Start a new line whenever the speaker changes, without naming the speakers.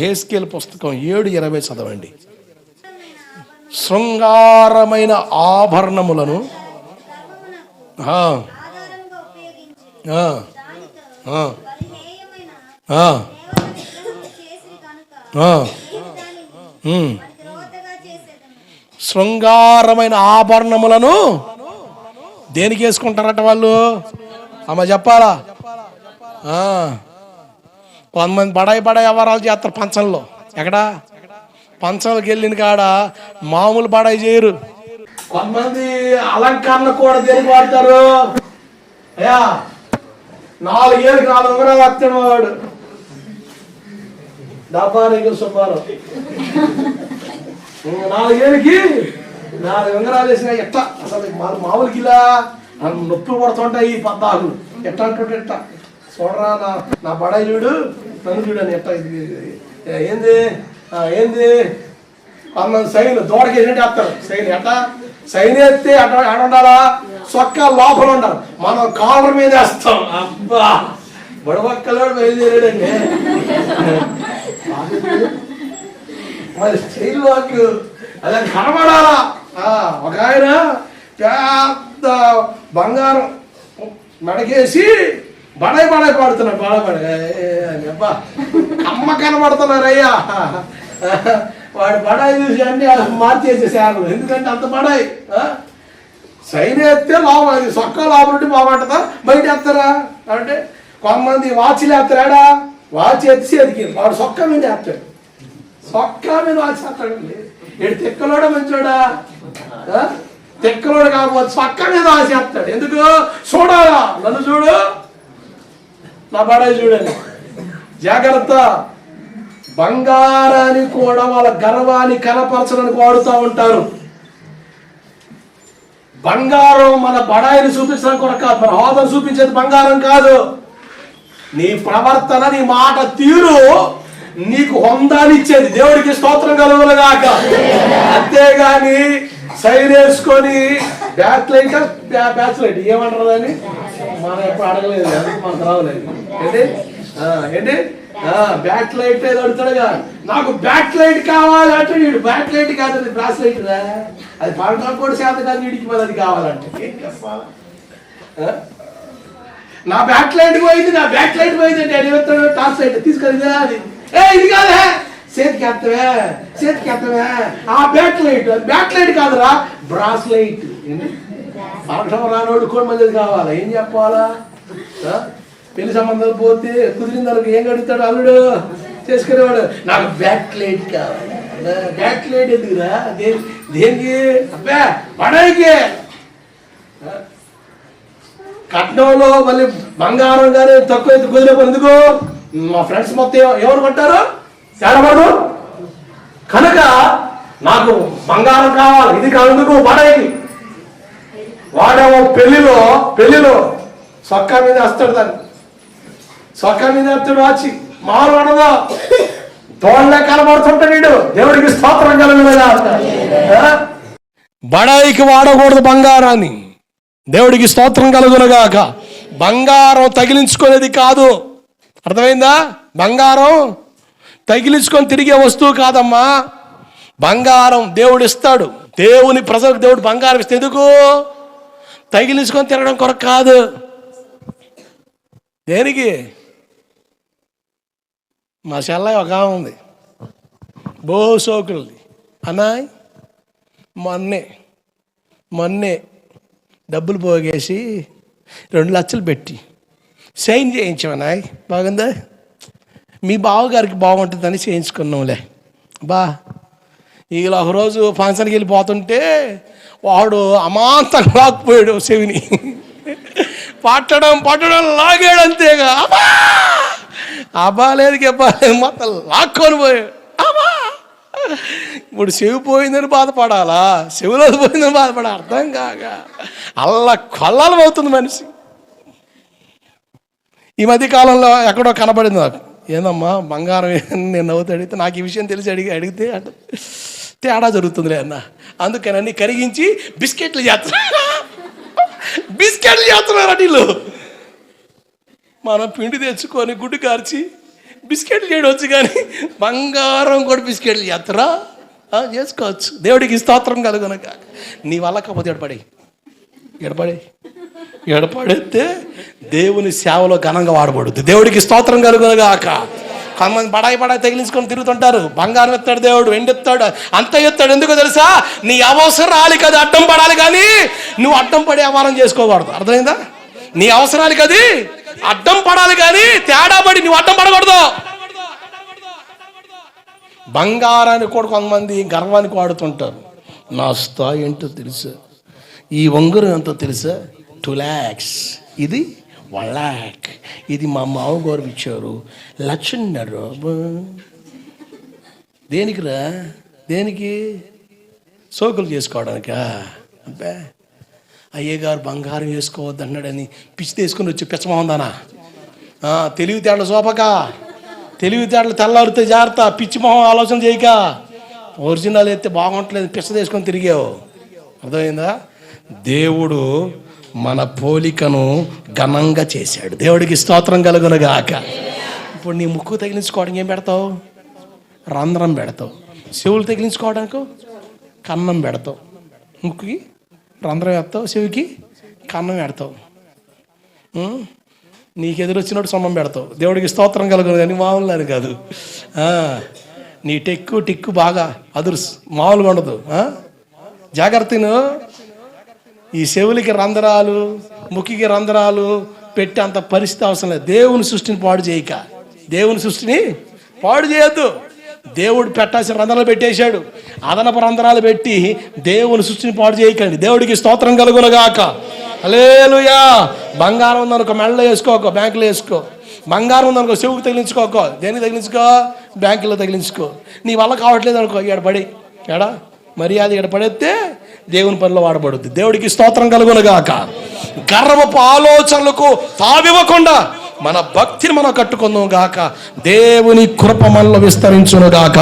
Ezekiel పుస్తకం ఏడు ఇరవై చదవండి. శృంగారమైన ఆభరణములను శృంగారమైన ఆభరణములను దేనికి వేసుకుంటారట వాళ్ళు? అమ్మ చెప్పాలా? కొంతమంది బడాయి బడాయి వ్యవహారాలు చేస్తారు పంచంలో. ఎక్కడ? పంచంలోకి వెళ్ళిన కాడ మామూలు బడాయి చేయరు. కొంతమంది అలంకరణ కూడా దేనికి వాడతారు? అయ్యా నాలుగేళ్ళకి నాలుగు ఉంగరాలు వస్తాడు వాడు. డబ్బా నీకు సుబ్బారావు నాలుగేళ్ళకి నాలుగు ఉంగరాలు వేసిన ఎట్ట? అసలు మామూలుకి ఇలా నొప్పులు పడుతుంటాయి ఈ పద్దాకులు ఎట్ట అంటుంటే ఎట్ట? చూడరా నా నా బడాయి చూడు నన్ను చూడని ఎట్ట ఇది ఏంది ఏంది అన్న సైన్ దూడకేసినట్టు వేస్తారు సైన్ ఎట్లా సైన్ ఎత్తే అట్ట ఎక్కడ ఉండాలా సొక్క లోపల ఉండాలి మనం కాలర్ మీద వేస్తాం అబ్బా బడబక్కలో బయలుదేరాడండి మరి స్టైల్ వాక్ అలా కనబడాలా ఒక ఆయన పెద్ద బంగారం మెడకేసి బడాయి బడాయి పాడుతున్నా బడాయి. అబ్బా. అమ్మ కనబడుతున్నారయ్యా. వాడు బడాయి చూసి అన్ని మార్చేసేసారు ఎందుకంటే అంత బడాయి ఆ? సైన్ ఎత్తే లాభం అది సొక్క లాభం ఉంటే బాగుంటుందా? బయట ఎత్తారా అంటే కొంతమంది వాచ్లు ఎత్తాడా వాచ్ ఎత్తి ఎదిగి వాడు సొక్క మీద ఎత్తాడు సొక్క మీద ఆశేస్తాడండి ఏడు తెక్కలోడ మంచోడా? తెక్కలోడు కాకపోతే సొక్క మీద ఆశేస్తాడు ఎందుకు? చూడాలా? నన్ను చూడు. నా బడాయి చూడండి. జాగ్రత్త. బంగారాన్ని కూడా వాళ్ళ గర్వాన్ని కనపరచడానికి వాడుతూ ఉంటారు. బంగారం మన బడాయిని చూపించడం కూడా కాదు మన హోదాను చూపించేది బంగారం కాదు. నీ ప్రవర్తన నీ మాట తీరు నీకు హొందానిచ్చేది దేవుడికి స్తోత్రం కలుగులుగాక అంతేగాని సైన్ వేసుకొని బ్యాక్ లైట్ బ్యాచ్ లైట్ ఏమంటారు అని మనం ఎప్పుడు అడగలేదు మనకు రావలేదు. ఏంటి? ఏంటి? బ్యాక్ లైట్ ఏదో అడుగుతాడుగా నాకు బ్యాక్ లైట్ కావాలి అంటే వీడు బ్యాక్ లైట్ కాదు అది బ్రాస్ లైట్ రా. అది పడటం కూడా శాత కాదు వీడికి మరి అది కావాలంటే? నా బ్యాక్ లైట్ పోయింది నా బ్యాక్ లైట్ పోయింది అంటే అది చెప్తాడు టార్చ్ లైట్ తీసుకెళ్ళి అది. ఏ ఇది కాదే? చేతికి ఎత్తవే చేతికి ఎత్తవే. ఆ బ్యాక్ లైట్ బ్యాక్ లైట్ కాదురా బ్రాస్ లైట్ పరక్షం రానోడు కూడా మంచిది కావాలా? ఏం చెప్పాలా? పెళ్ళి సంబంధాలు పోతే కుదిరిన దానికి ఏం కడుగుతాడు అల్లుడు? చేసుకునేవాడు. నాకు బ్యాక్ లైట్ కావాలి. బ్యాక్ లైట్ ఎందుకురా? దేనికి? అబ్బా పడైకి కట్నంలో మళ్ళీ బంగారం కానీ తక్కువ అయితే కుదిరేపు ఎందుకు? మా ఫ్రెండ్స్ మొత్తం ఎవరు కొట్టారు? చేరబడు కనుక నాకు బంగారం కావాలి. ఇది కాదు పడేది వాడేమో పెళ్ళిలో పెళ్ళిలో సొక్కా మీద వస్తాడు దాన్ని. సొక్కా మీద వేస్తాడు వాచి మామూలు ఉండదు దేవుడికి స్తోత్రం కలగలేదా బడాయికి వాడకూడదు బంగారాన్ని. దేవుడికి స్తోత్రం కలుగునగాక బంగారం తగిలించుకునేది కాదు. అర్థమైందా? బంగారం తగిలించుకొని తిరిగే వస్తువు కాదమ్మా. బంగారం దేవుడు ఇస్తాడు. దేవుని ప్రజలకు దేవుడు బంగారం ఇస్తే ఎందుకు? తగిలించుకొని తిరగడం కొరకు కాదు. దేనికి? మా చెల్లయ్య ఒక ఆమె ఉంది. బో సోకులది. అన్నాయ్ మొన్నే మొన్నే డబ్బులు పోగేసి రెండు లక్షలు పెట్టి సైన్ చేయించామన్నా బాగుందా? మీ బావగారికి బాగుంటుందని చేయించుకున్నాంలే. బా ఇలా ఒకరోజు ఫంక్షన్కి వెళ్ళిపోతుంటే వాడు అమాంతం లాక్కుపోయాడు చెవిని పట్టడం పట్టడం లాగాడు అంతేగా. అబ్బా! అవ్వాలేదు లేదు మొత్తం లాక్కొని పోయాడు. అబ్బా! ఇప్పుడు చెవి పోయిందని బాధపడాలా? చెవిలో పోయిందని బాధపడ? అర్థం కాక. అల్ల కొల్లాలం అవుతుంది మనిషి. ఈ మధ్య కాలంలో ఎక్కడో కనబడింది నాకు. ఏందమ్మా బంగారం నేను నవ్వుతూ అడిగితే నాకు ఈ విషయం తెలిసి అడిగి అడిగితే అంటే తేడా జరుగుతుందిలే అన్న. అందుకని అన్ని కరిగించి బిస్కెట్లు చేస్తున్నారు బిస్కెట్లు చేస్తున్నారు వీళ్ళు మనం పిండి తెచ్చుకొని గుడ్డు కార్చి బిస్కెట్లు చేయవచ్చు కానీ బంగారం కూడా బిస్కెట్లు ఎత్తరా చేసుకోవచ్చు. దేవుడికి స్తోత్రం కలుగునక. నీ వల్ల కాకపోతే ఎడపడే ఎడపడే ఎడపడితే దేవుని సేవలో ఘనంగా వాడబడుద్ది. దేవుడికి స్తోత్రం కలుగునగాక. కొంతమంది బడాయి బడాయి తగిలించుకొని తిరుగుతుంటారు. బంగారం ఎత్తాడు దేవుడు వెండి ఎత్తాడు అంత ఎత్తాడు. ఎందుకో తెలుసా? నీ అవసరాలకి అది అడ్డం పడాలి కానీ నువ్వు అడ్డం పడి వ్యాపారం చేసుకోకూడదు. అర్థమైందా? నీ అవసరాలకి అది అడ్డం పడాలి కానీ తేడా పడి నువ్వు అడ్డం పడకూడదు. బంగారాన్ని కూడా కొంతమంది గర్వానికి వాడుతుంటారు. నా స్థాయి ఏంటో తెలుసా? ఈ ఉంగరం ఎంతో తెలుసా? టూ ల్యాక్స్ ఇది వన్ ల్యాక్ ఇది మా మామగారు ఇచ్చారు. లక్షన్నర దేనికిరా దేనికి? సోకులు చేసుకోవడానికా? అబ్బా. అయ్యగారు బంగారం వేసుకోవద్దు అన్నాడని పిచ్చి తీసుకుని వచ్చి పిచ్చమోహందానా? తెలివితేటలు శోభక తెలివితేటలు తెల్లారితే జాగ్రత్త పిచ్చి మొహం ఆలోచన చేయక. ఒరిజినల్ అయితే బాగుంటలేదు పిచ్చ తీసుకొని తిరిగావు. అర్థమైందా? దేవుడు మన పోలికను ఘనంగా చేశాడు. దేవుడికి స్తోత్రం కలుగునగాక. ఇప్పుడు నీ ముక్కు తగిలించుకోవడానికి ఏం పెడతావు? రంధ్రం పెడతావు. చెవులు తగిలించుకోవడానికి? కన్నం పెడతావు. ముక్కుకి? రంధ్రం వేస్తావు చెవికి కన్నం పెడతావు నీకు ఎదురొచ్చినట్టు సొమ్మం పెడతావు. దేవుడికి స్తోత్రం కలుగును కానీ మామూలు కాదు. నీ టెక్కు టిక్కు బాగా అదురు మామూలుగా ఉండదు. జాగ్రత్తను ఈ చెవులకి రంధ్రాలు ముక్కికి రంధ్రాలు పెట్టే అంత పరిస్థితి అవసరం లేదు. దేవుని సృష్టిని పాడు చేయక. దేవుని సృష్టిని పాడు చేయొద్దు. దేవుడు పెట్టాల్సిన రంధ్రాలు పెట్టేశాడు. అదనపు రంధ్రాలు పెట్టి దేవుని సృష్టిని పాడు చేయకండి. దేవుడికి స్తోత్రం కలుగునగాక. అలేలుయా బంగారం ఉందనుకో మెడలో వేసుకోకో బ్యాంకులో వేసుకో. బంగారం ఉందనుకో చెవుకు తగిలించుకోకో. దేనికి తగిలించుకో? బ్యాంకులో తగిలించుకో. నీ వల్ల కావట్లేదు అనుకో ఈడ పడి. ఎడా మర్యాద ఇక్కడ పడేస్తే దేవుని పనిలో వాడబడుద్ది. దేవుడికి స్తోత్రం కలుగునగాక. గర్వపు ఆలోచనలకు తావివ్వకుండా మన భక్తిని మనం కట్టుకుందాం గాక. దేవుని కృప మనలో విస్తరించును గాక.